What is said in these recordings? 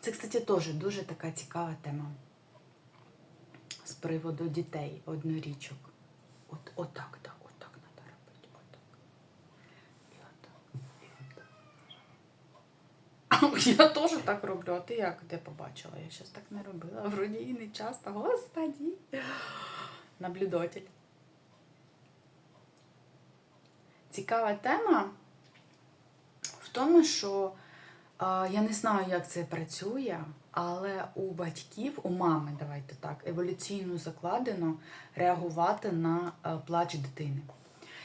Це, кстати, теж дуже така цікава тема з приводу дітей, однорічок. От, отак, так, отак треба робити. Отак. І отак. І отак. Я теж так роблю, а ти як де побачила? Я щось так не робила. Вроді і не часто. Господі. Наблюдатель. Цікава тема в тому, що я не знаю, як це працює, але у батьків, у мами, давайте так, еволюційно закладено реагувати на е, плач дитини.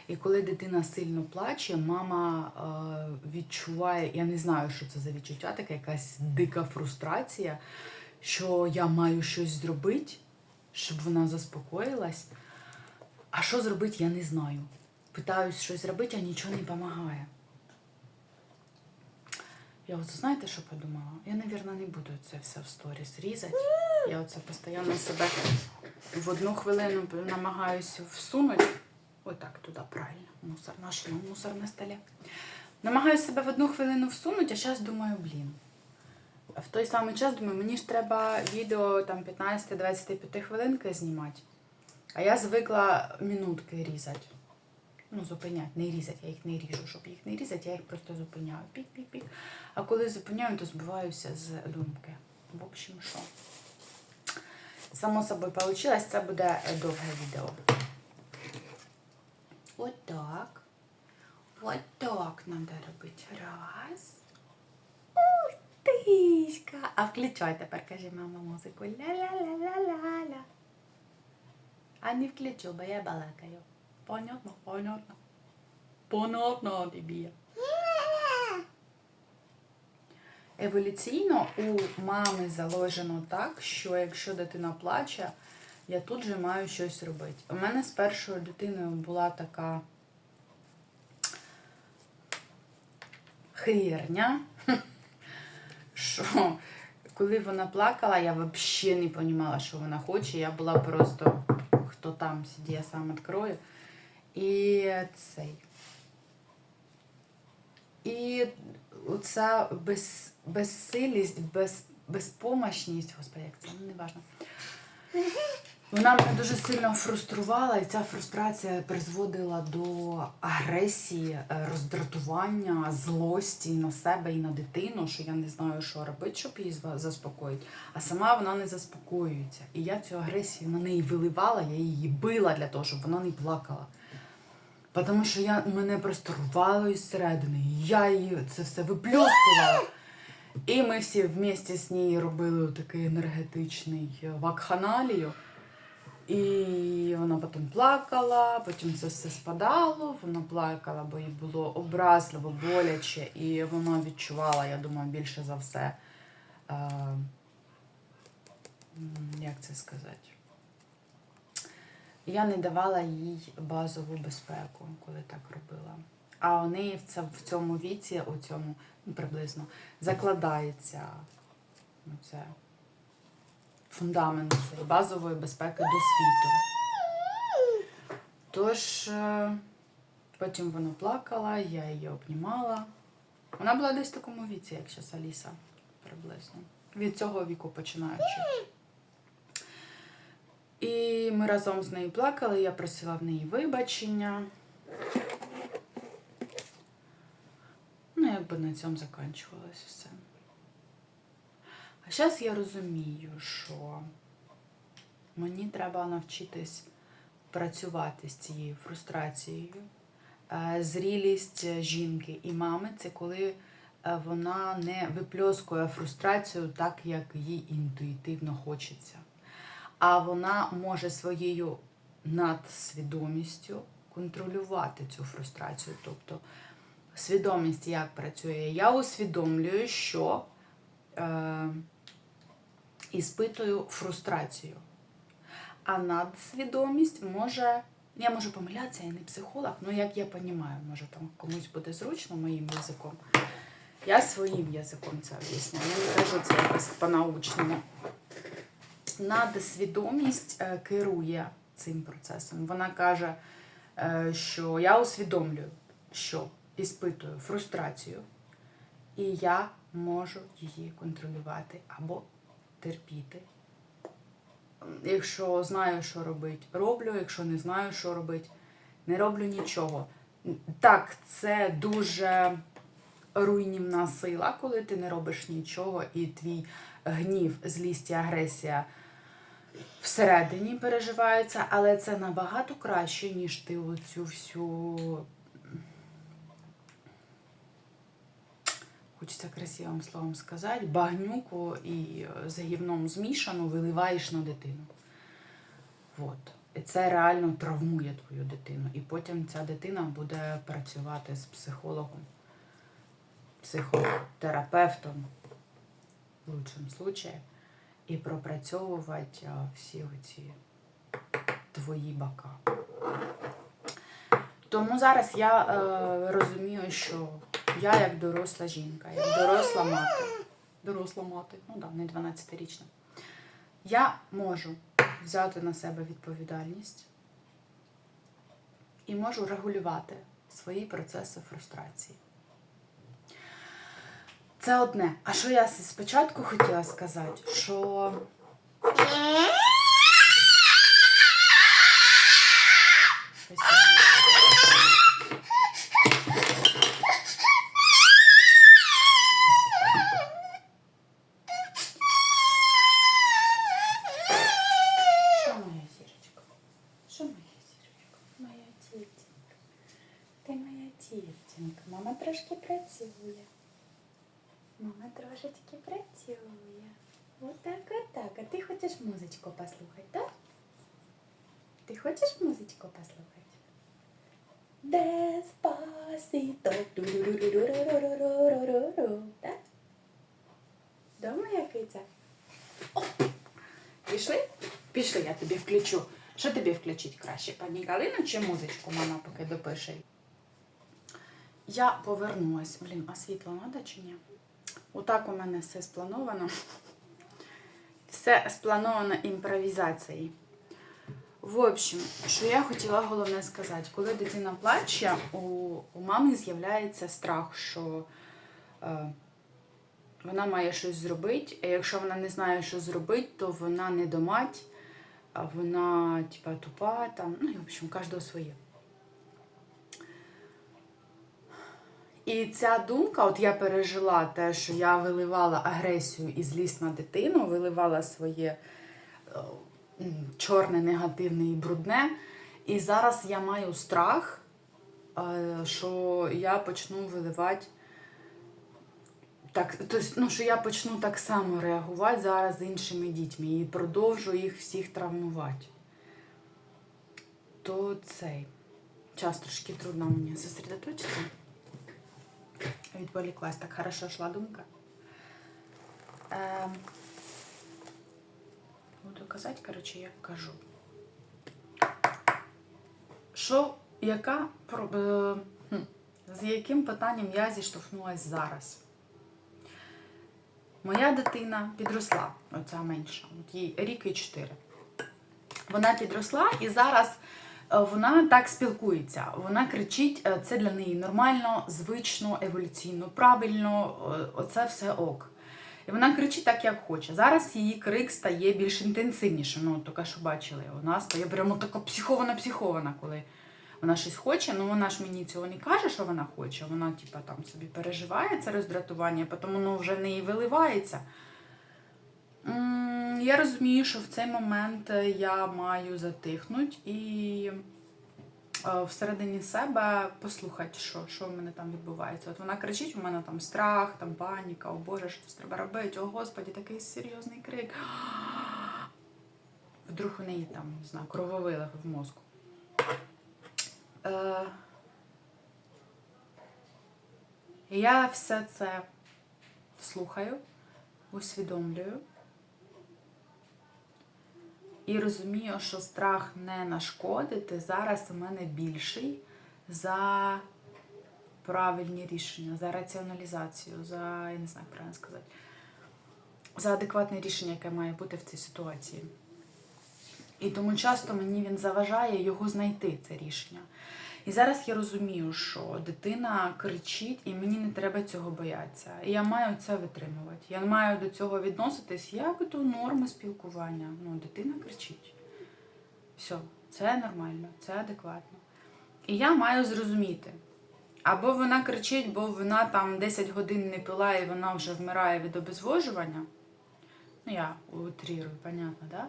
І коли дитина сильно плаче, мама е, відчуває, я не знаю, що це за відчуття, така якась дика фрустрація, що я маю щось зробити, щоб вона заспокоїлась. А що зробити, я не знаю. Питаюсь щось зробити, а нічого не допомагає. Я от знаєте, що подумала? Я, мабуть, не буду це все в сторіс різати. Я оце постійно себе в одну хвилину намагаюся всунути. Отак туди правильно. Мусор наш ну, мусор на столі. Намагаюся себе в одну хвилину всунути, а зараз думаю, блін. А в той самий час думаю, мені ж треба відео там 15-25 хвилинки знімати. А я звикла минутки різати. Ну, зупиняти, не різати, я їх не ріжу. Щоб їх не різати, я їх просто зупиняю. Пік-пік-пік. А коли зупиняю, то збиваюся з думки. В общем, що? Само собою вийшло, це буде довге відео. От так. От так треба робити. Раз. Ух тиська. А включай тепер, каже мама музику. Ля-ля-ля-ля-ля-ля. А не включу, бо я балакаю. Понятно, понятно. Понятно, дебія. Еволюційно у мами заложено так, що якщо дитина плаче, я тут же маю щось робити. У мене з першою дитиною була така херня, що коли вона плакала, я взагалі не розуміла, що вона хоче. Я була просто хто там я сам відкрою. І цей. І оця без, безсилість, без, безпомощність, господи, як це ну, не важно. Вона мене дуже сильно фруструвала, і ця фрустрація призводила до агресії, е, роздратування, злості на себе і на дитину, що я не знаю, що робити, щоб її заспокоїти. А сама вона не заспокоюється. І я цю агресію на неї виливала, я її била для того, щоб вона не плакала. Тому що я, мене просто рвало із середини. Я її це все виплюскувала. І ми всі вместе з нею робили такий енергетичний е, вакханалію. І вона потім плакала, потім це все спадало, вона плакала, бо їй було образливо, боляче, і вона відчувала, я думаю, більше за все. Е, як це сказати? Я не давала їй базову безпеку, коли так робила. А у неї в, цьому віці, у цьому ну, приблизно, закладається це, фундамент базової безпеки до світу. Тож е, потім вона плакала, я її обнімала. Вона була десь в такому віці, як зараз Аліса, приблизно. Від цього віку починаючи. І ми разом з нею плакали, я просила в неї вибачення. Ну, якби на цьому закінчувалось все. А зараз я розумію, що мені треба навчитись працювати з цією фрустрацією. Е, Зрілість жінки і мами це коли е, вона не випльоскує фрустрацію так, як їй інтуїтивно хочеться. А вона може своєю надсвідомістю контролювати цю фрустрацію. Тобто свідомість як працює? Я усвідомлюю, що е, іспитую фрустрацію. А надсвідомість може. Я можу помилятися, я не психолог, але як я розумію, може там комусь буде зручно моїм язиком. Я своїм язиком це об'ясняю. Я не кажу це якось по-научному. Надсвідомість е, керує цим процесом. Вона каже, е, що я усвідомлюю, що іспитую фрустрацію, і я можу її контролювати або терпіти. Якщо знаю, що робити, роблю. Якщо не знаю, що робити, не роблю нічого. Так, це дуже руйнівна сила, коли ти не робиш нічого, і твій гнів, злість і агресія всередині переживаються, але це набагато краще, ніж ти оцю всю. Хочеться красивим словом сказати, багнюку і за гівном змішану виливаєш на дитину. Вот. І це реально травмує твою дитину. І потім ця дитина буде працювати з психологом, психотерапевтом в лучшому случаї, і пропрацьовувати всі оці твої бока. Тому зараз я е, розумію, що я як доросла жінка, як доросла мати, доросла мати, ну да, не 12-річна, я можу взяти на себе відповідальність і можу регулювати свої процеси фрустрації. Це одне. А що я спочатку хотіла сказати, що. Ти моя дівчинка. Мама трошки працює. Ну, мама трошечки працює. Отак, отак. А ти хочеш музичку послухати, так? Ти хочеш музичку послухати? Деспасіто. Так? Дома який це? Пішли? Пішли, я тобі включу. Що тобі включить краще? Пані Галину чи музичку мама поки допише? Я повернулась. Блін, а світло надо чи ні? Отак у мене все сплановано. Все сплановано імпровізацією. В общем, що я хотіла головне сказати, коли дитина плаче, у, у мами з'являється страх, що е, вона має щось зробити, а якщо вона не знає, що зробити, то вона не домать, вона типа тупа, там, ну і в общем, кожного своє. І ця думка, от я пережила те, що я виливала агресію і злість на дитину, виливала своє е, чорне, негативне і брудне. І зараз я маю страх, е, що я почну виливати так, тобто, ну, що я почну так само реагувати зараз з іншими дітьми і продовжу їх всіх травмувати. То цей час трошки трудно мені зосередоточитися. Відволіклась, так хорошо йшла думка. Ем, буду казати, коротше, як кажу. Що, яка, е, з яким питанням я зіштовхнулася зараз? Моя дитина підросла, оця менша, от їй рік і чотири. Вона підросла і зараз е, вона так спілкується. Вона кричить, е, це для неї нормально, звично, еволюційно, правильно, е, оце все ок. І вона кричить так, як хоче. Зараз її крик стає більш інтенсивнішим. Ну, тільки що бачили, вона стає прямо така психована-психована, коли вона щось хоче. Ну вона ж мені цього не каже, що вона хоче. Вона, типа, там собі переживає це роздратування, потім воно вже в неї виливається. Я розумію, що в цей момент е, я маю затихнути і е, всередині себе послухати, що, що в мене там відбувається. От вона кричить, у мене там страх, там паніка, о Боже, що це треба робити, о Господі, такий серйозний крик. Вдруг у неї там, не знаю, крововилив в мозку. Е, я все це слухаю, усвідомлюю. І розумію, що страх не нашкодити зараз у мене більший за правильні рішення, за раціоналізацію, за, я не знаю, як правильно сказати, за адекватне рішення, яке має бути в цій ситуації. І тому часто мені він заважає його знайти, це рішення. І зараз я розумію, що дитина кричить, і мені не треба цього боятися. І я маю це витримувати. Я маю до цього відноситись як до норми спілкування. Ну, дитина кричить. Все, це нормально, це адекватно. І я маю зрозуміти. Або вона кричить, бо вона там 10 годин не пила і вона вже вмирає від обезвожування. Ну, я утрірую, понятно, да?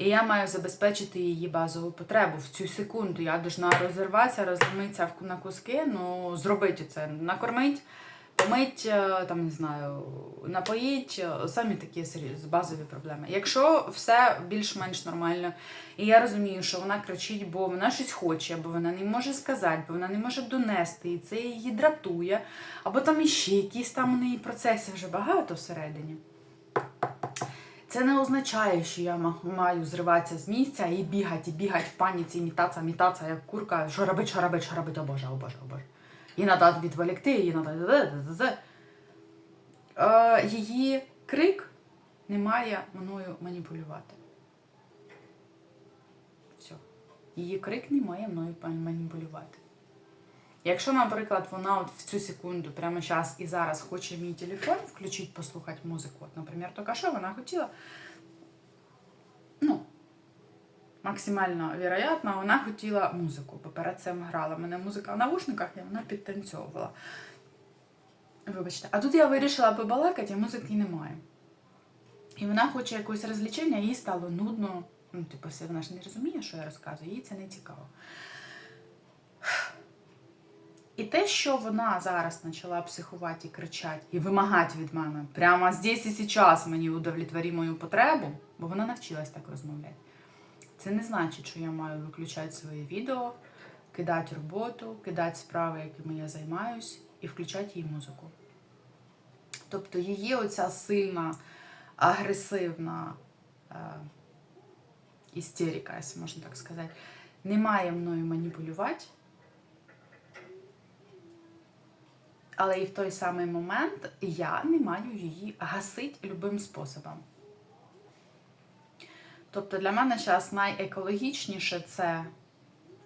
І я маю забезпечити її базову потребу в цю секунду. Я должна розірватися, розломитися на куски, ну, зробити це, накормить, помить, е, там, не знаю, напоїть, е, самі такі серйозні базові проблеми. Якщо все більш-менш нормально, і я розумію, що вона кричить, бо вона щось хоче, або вона не може сказати, бо вона не може донести, і це її дратує, або там іще якісь там у неї процеси вже багато всередині. Це не означає, що я маю зриватися з місця і бігати, і бігати в паніці, і мітатися, мітатися, як курка, що робить, що робить, що робить, о Боже, о Боже, о Боже. Її треба відволікти, її треба. Її крик не має мною маніпулювати. Все. Її крик не має мною маніпулювати. Якщо, наприклад, вона от в цю секунду, прямо зараз і зараз хоче мій телефон включити, послухати музику, от, наприклад, тільки що вона хотіла, ну, максимально вероятно, вона хотіла музику, бо перед цим грала мене музика в навушниках, і вона підтанцьовувала. Вибачте, а тут я вирішила побалакати, а музики немає. І вона хоче якогось розлічення, їй стало нудно. Ну, типу, вона ж не розуміє, що я розказую, їй це не цікаво. І те, що вона зараз почала психувати і кричати, і вимагати від мене прямо здесь і зараз мені удовлетворі мою потребу, бо вона навчилась так розмовляти. Це не значить, що я маю виключати свої відео, кидати роботу, кидати справи, якими я займаюсь, і включати їй музику. Тобто її оця сильна, агресивна е, істерика, якщо можна так сказати, не має мною маніпулювати. Але і в той самий момент я не маю її гасити любим способом. Тобто для мене зараз найекологічніше це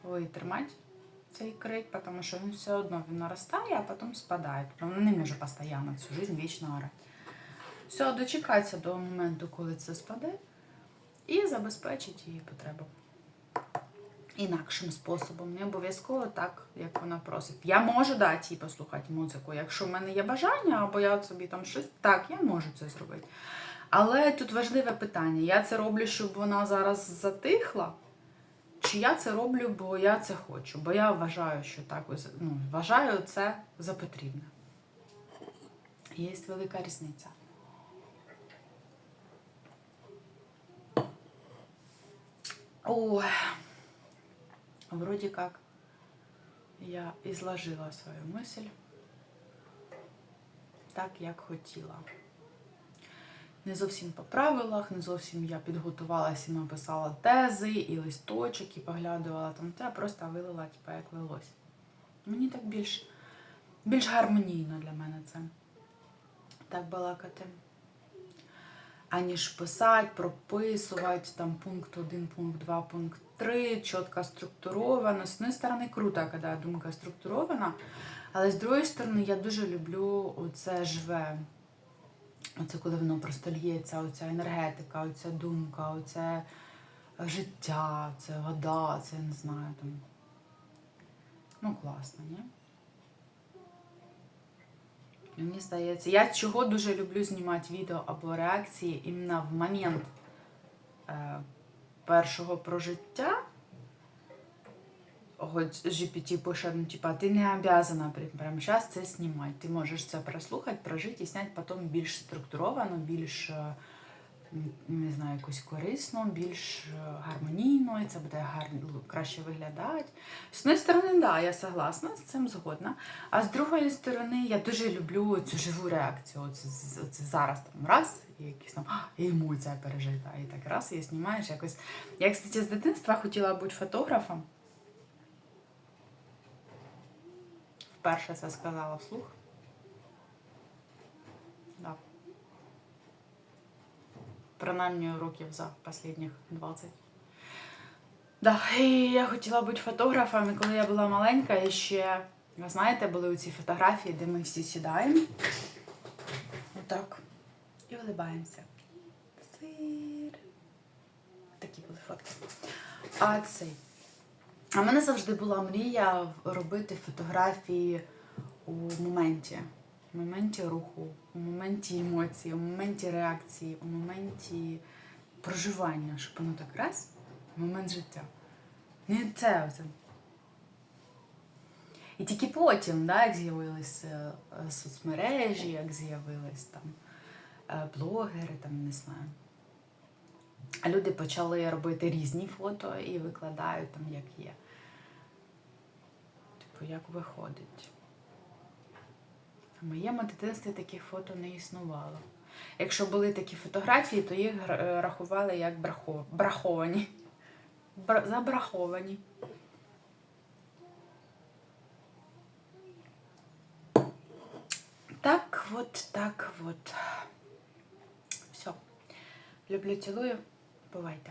витримати цей крик, тому що він все одно він наростає, а потім спадає. Тобто не може постійно всю життя вічно орати. Все, дочекатися до моменту, коли це спаде, і забезпечити її потребу. Інакшим способом, не обов'язково так, як вона просить. Я можу дати їй послухати музику. Якщо в мене є бажання, або я собі там щось, так, я можу це зробити. Але тут важливе питання: я це роблю, щоб вона зараз затихла, чи я це роблю, бо я це хочу, бо я вважаю, що так ну, вважаю це за потрібне. Є велика різниця. Ой, вроде как я изложила свою мысль так, як хотіла. Не зовсім по правилах, не зовсім я підготувалася і написала тези, і листочок, і поглядувала там те, просто вилила, типу, як лилось. Мені так більш, більш гармонійно для мене це. Так балакати. Аніж писати, прописувати, там пункт 1, пункт 2, пункт 3, чітко структуровано. З однієї сторони, круто, коли думка структурована, але з другої сторони, я дуже люблю оце живе. Оце коли воно просто лється, оця енергетика, оця думка, оце життя, це вода, це я не знаю там. Ну, класно, ні? Мені здається, я чого дуже люблю знімати відео або реакції іменно в момент е, першого прожиття. Хоч GPT пише, ну, типа, ти не обязана прямо зараз це знімати. Ти можеш це прослухати, прожити і зняти потім більш структуровано, більш, е, не знаю, якось корисно, більш е, гармонійно, і це буде гарно, краще виглядати. З однієї сторони, да, я согласна з цим згодна. А з другої сторони, я дуже люблю цю живу реакцію. Оце, оце зараз там раз, і якісь там «А, емоція пережита. І так раз і знімаєш якось. Я, кстати, з дитинства хотіла бути фотографом. Вперше це сказала вслух. Принаймні років за останніх 20. Да, і я хотіла бути фотографом, і коли я була маленька, і ще, ви знаєте, були ці фотографії, де ми всі сідаємо. Отак. І улибаємося. Сир. Такі були фотки. А цей. А мене завжди була мрія робити фотографії у моменті. У моменті руху, у моменті емоцій, у моменті реакції, у моменті проживання, щоб воно так раз, момент життя. Не це оце. І тільки потім, да, як з'явилися е, соцмережі, як з'явились там е, блогери, там не знаю. А люди почали робити різні фото і викладають там, як є. Типу, як виходить. В моєму дитинстві таких фото не існувало. Якщо були такі фотографії, то їх е, рахували як брахо- браховані. Бра- Забраховані. Так вот, так вот. Все. Люблю, цілую. Бувайте.